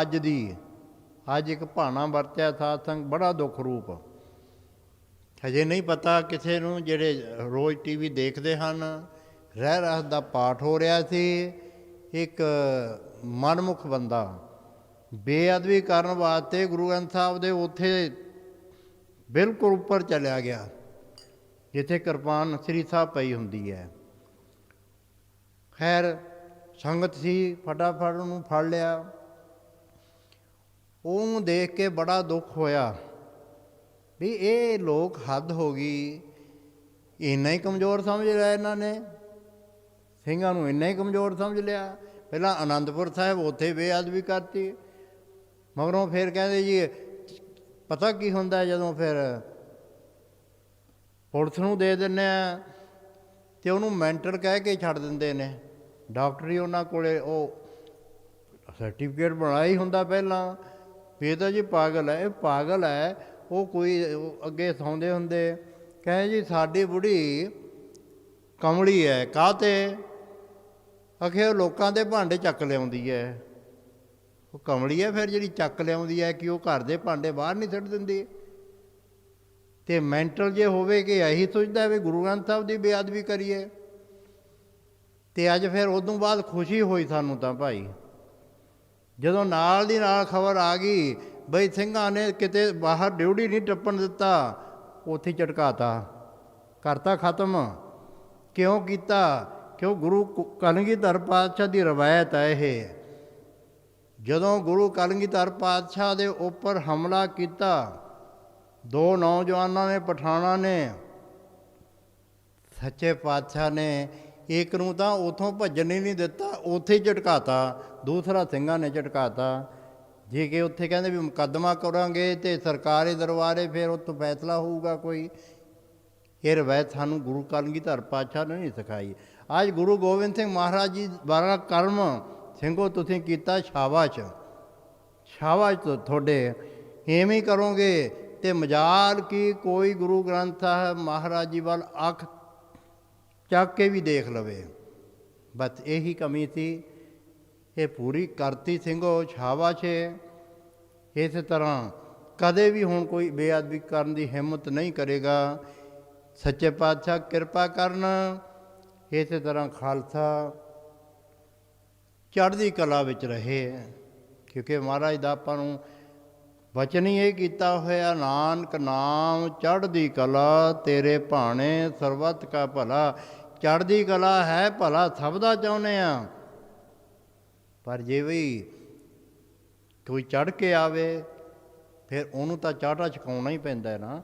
ਅੱਜ ਦੀ। ਅੱਜ ਇੱਕ ਭਾਣਾ ਵਰਤਿਆ ਸਾਧ ਸੰਗ ਬੜਾ ਦੁੱਖ ਰੂਪ। ਹਜੇ ਨਹੀਂ ਪਤਾ ਕਿਸੇ ਨੂੰ ਜਿਹੜੇ ਰੋਜ਼ ਟੀਵੀ ਦੇਖਦੇ ਹਨ ਰਹਿ ਰਸ ਦਾ ਪਾਠ ਹੋ ਰਿਹਾ ਸੀ। ਇੱਕ ਮਨਮੁਖ ਬੰਦਾ ਬੇਅਦਬੀ ਕਰਨ ਵਾਸਤੇ ਗੁਰੂ ਗ੍ਰੰਥ ਸਾਹਿਬ ਦੇ ਉੱਥੇ ਬਿਲਕੁਲ ਉੱਪਰ ਚਲਿਆ ਗਿਆ, ਜਿੱਥੇ ਕਿਰਪਾਨ ਸ੍ਰੀ ਸਾਹਿਬ ਪਈ ਹੁੰਦੀ ਹੈ। ਖੈਰ, ਸੰਗਤ ਸੀ, ਫਟਾਫਟ ਉਹਨੂੰ ਫੜ ਲਿਆ। ਉਹਨੂੰ ਦੇਖ ਕੇ ਬੜਾ ਦੁੱਖ ਹੋਇਆ ਵੀ ਇਹ ਲੋਕ ਹੱਦ ਹੋ ਗਈ। ਇੰਨਾ ਹੀ ਕਮਜ਼ੋਰ ਸਮਝ ਲਿਆ ਇਹਨਾਂ ਨੇ। ਸਿੰਘਾਂ ਨੂੰ ਇੰਨਾ ਹੀ ਕਮਜ਼ੋਰ ਸਮਝ ਲਿਆ। ਪਹਿਲਾਂ ਆਨੰਦਪੁਰ ਸਾਹਿਬ ਉੱਥੇ ਬੇਅਦਬੀ ਕਰਤੀ। ਮਗਰੋਂ ਫਿਰ ਕਹਿੰਦੇ ਜੀ, ਪਤਾ ਕੀ ਹੁੰਦਾ ਜਦੋਂ ਫਿਰ ਪੁਲਿਸ ਨੂੰ ਦੇ ਦਿੰਨੇ ਆ ਤੇ ਉਹਨੂੰ ਮੈਂਟਰ ਕਹਿ ਕੇ ਛੱਡ ਦਿੰਦੇ ਨੇ। ਡਾਕਟਰੀ ਉਹਨਾਂ ਕੋਲੇ ਉਹ ਸਰਟੀਫਿਕੇਟ ਬਣਾਇਆ ਹੀ ਹੁੰਦਾ ਪਹਿਲਾਂ। ਇਹ ਤਾਂ ਜੀ ਪਾਗਲ ਹੈ, ਇਹ ਪਾਗਲ ਹੈ, ਉਹ ਕੋਈ ਅੱਗੇ ਸੌਂਦੇ ਹੁੰਦੇ। ਕਹੇ ਜੀ, ਸਾਡੀ ਬੁੜੀ ਕਮਲੀ ਹੈ, ਕਾਹਤੇ? ਅਖੇ ਉਹ ਲੋਕਾਂ ਦੇ ਭਾਂਡੇ ਚੱਕ ਲਿਆਉਂਦੀ ਹੈ। ਉਹ ਕਮਲੀ ਹੈ ਫਿਰ ਜਿਹੜੀ ਚੱਕ ਲਿਆਉਂਦੀ ਹੈ ਕਿ ਉਹ ਘਰ ਦੇ ਭਾਂਡੇ ਬਾਹਰ ਨਹੀਂ ਛੱਡ ਦਿੰਦੀ। ਤੇ ਮੈਂਟਲ ਜੇ ਹੋਵੇ ਕਿ ਇਹੀ ਸੋਚਦਾ ਵੀ ਗੁਰੂ ਗ੍ਰੰਥ ਸਾਹਿਬ ਦੀ ਬੇਅਦਬੀ ਕਰੀਏ। ਤੇ ਅੱਜ ਫਿਰ ਉਦੋਂ ਬਾਅਦ ਖੁਸ਼ੀ ਹੋਈ ਸਾਨੂੰ ਤਾਂ ਭਾਈ। ਜਦੋਂ ਨਾਲ ਦੀ ਨਾਲ ਖਬਰ ਆ ਗਈ, ਬਈ ਸਿੰਘਾਂ ਨੇ ਕਿਤੇ ਬਾਹਰ ਡਿਊਟੀ ਨਹੀਂ ਟੱਪਣ ਦਿੱਤਾ, ਉੱਥੇ ਝਟਕਾਤਾ। ਕਰਤਾ ਖਤਮ। ਕਿਉਂ ਕੀਤਾ? ਕਿਉਂ ਗੁਰੂ ਕ- ਕਲਗੀਧਰ ਪਾਤਸ਼ਾਹ ਦੀ ਰਵਾਇਤ ਹੈ ਇਹ। ਜਦੋਂ ਗੁਰੂ ਕਲਗੀਧਰ ਪਾਤਸ਼ਾਹ ਦੇ ਉੱਪਰ ਹਮਲਾ ਕੀਤਾ, ਦੋ ਨੌਜਵਾਨਾਂ ਨੇ, ਪਠਾਣਾ ਨੇ, ਸੱਚੇ ਪਾਤਸ਼ਾਹ ਨੇ ਇੱਕ ਨੂੰ ਤਾਂ ਉਥੋਂ ਭੱਜਣ ਹੀ ਨਹੀਂ ਦਿੱਤਾ, ਉੱਥੇ ਹੀ ਝਟਕਾਤਾ, ਦੂਸਰਾ ਸਿੰਘਾਂ ਨੇ ਝਟਕਾਤਾ। ਜੇ ਕਿ ਉੱਥੇ ਕਹਿੰਦੇ ਵੀ ਮੁਕੱਦਮਾ ਕਰਾਂਗੇ ਤੇ ਸਰਕਾਰੀ ਦਰਬਾਰੇ ਫਿਰ ਉੱਥੋਂ ਫੈਸਲਾ ਹੋਊਗਾ ਕੋਈ। ਇਹ ਰਵਾਇਤ ਸਾਨੂੰ ਗੁਰੂ ਕਲਗੀਧਰ ਪਾਤਸ਼ਾਹ ਨੇ ਨਹੀਂ ਸਿਖਾਈ। ਅੱਜ ਗੁਰੂ ਗੋਬਿੰਦ ਸਿੰਘ ਮਹਾਰਾਜ ਜੀ ਦੁਆਰਾ ਕਰਮ ਸਿੰਘੋ ਤੁਸੀਂ ਕੀਤਾ ਸ਼ਾਬਾਸ਼। ਸ਼ਾਬਾਸ਼ ਤੁ- ਤੁਹਾਡੇ। ਐਵੇਂ ਹੀ ਕਰੋਗੇ ਤੇ ਮਜਾਲ ਕੀ ਕੋਈ ਗੁਰੂ ਗ੍ਰੰਥ ਸਾਹਿਬ ਮਹਾਰਾਜ ਜੀ ਵੱਲ ਅੱਖ ਚੱਕ ਕੇ ਵੀ ਦੇਖ ਲਵੇ। ਬਸ ਇਹੀ ਕਮੀ ਸੀ। ਇਹ ਪੂਰੀ ਕਰਤੀ ਸਿੰਘੋ ਸ਼ਾਬਾਸ਼ ਹੈ ਇਸੇ ਤਰ੍ਹਾਂ ਕਦੇ ਵੀ ਹੁਣ ਕੋਈ ਬੇਅਦਬੀ ਕਰਨ ਦੀ ਹਿੰਮਤ ਨਹੀਂ ਕਰੇਗਾ। ਸੱਚੇ ਪਾਤਸ਼ਾਹ ਕਿਰਪਾ ਕਰਨ। ਇਸੇ ਤਰ੍ਹਾਂ ਖਾਲਸਾ ਚੜ੍ਹਦੀ ਕਲਾ ਵਿੱਚ ਰਹੇ। ਕਿਉਂਕਿ ਮਹਾਰਾਜ ਦਾ ਆਪਾਂ ਨੂੰ ਵਚਨੀ ਇਹ ਕੀਤਾ ਹੋਇਆ, ਨਾਨਕ ਨਾਮ ਚੜ੍ਹਦੀ ਕਲਾ, ਤੇਰੇ ਭਾਣੇ ਸਰਬੱਤ ਕਾ ਭਲਾ। ਚੜ੍ਹਦੀ ਕਲਾ ਹੈ ਭਲਾ, ਸਭ ਦਾ ਚਾਹੁੰਦੇ ਆ। ਪਰ ਜੇ ਵੀ ਕੋਈ ਚੜ੍ਹ ਕੇ ਆਵੇ, ਫਿਰ ਉਹਨੂੰ ਤਾਂ ਚਾਟਾ ਚਕਾਉਣਾ ਹੀ ਪੈਂਦਾ ਹੈ ਨਾ।